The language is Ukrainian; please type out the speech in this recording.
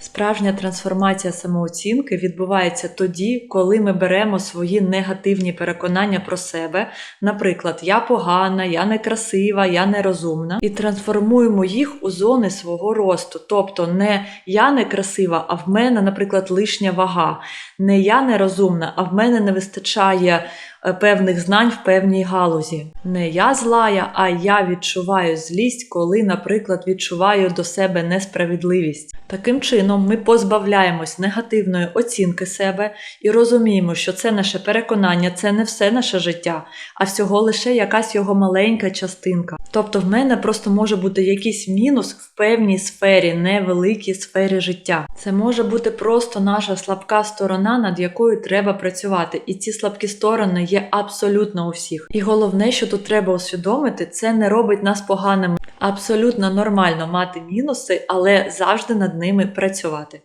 Справжня трансформація самооцінки відбувається тоді, коли ми беремо свої негативні переконання про себе, наприклад, я погана, я некрасива, я нерозумна, і трансформуємо їх у зони свого росту. Тобто не я некрасива, а в мене, наприклад, лишня вага, не я нерозумна, а в мене не вистачає певних знань в певній галузі. Не я злая, а я відчуваю злість, коли, наприклад, відчуваю до себе несправедливість. Таким чином, ми позбавляємось негативної оцінки себе і розуміємо, що це наше переконання, це не все наше життя, а всього лише якась його маленька частинка. Тобто, в мене просто може бути якийсь мінус в певній сфері, невеликій сфері життя. Це може бути просто наша слабка сторона, над якою треба працювати. І ці слабкі сторони є абсолютно у всіх. І головне, що тут треба усвідомити, це не робить нас поганими. Абсолютно нормально мати мінуси, але завжди над ними працювати.